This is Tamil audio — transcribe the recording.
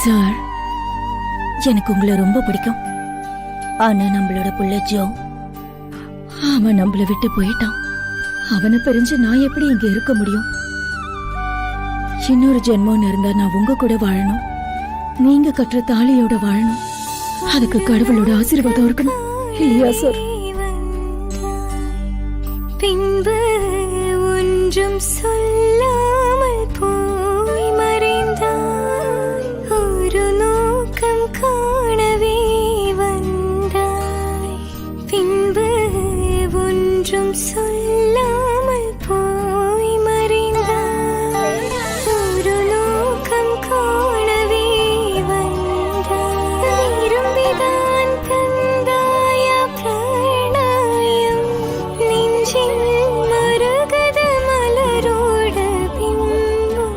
சார் எனக்கு உங்களை ரொம்ப பிடிக்கும். ஆனா நம்மளோட புள்ள ஜோ அவன் நம்மள விட்டு போயிட்டான். அவனை பிரிஞ்சு நான் எப்படி இங்க இருக்க முடியும்? இன்னொரு ஜென்மம்னு இருந்தா நான் உங்க கூட வாழணும். நீங்க கட்டுற தாலியோட வாழணும். அதுக்கு கடவுளோட ஆசீர்வாதம் இருக்கணும். இல்லையா சார் ஒன்றும் சொல்லாமல் போய் மறைந்தார் ஒரு லோகம் காணவே வந்தார் விரும்பிதான் தந்தாய பிரணாயம் நெஞ்சில் மருகத மலரோட பின்பு.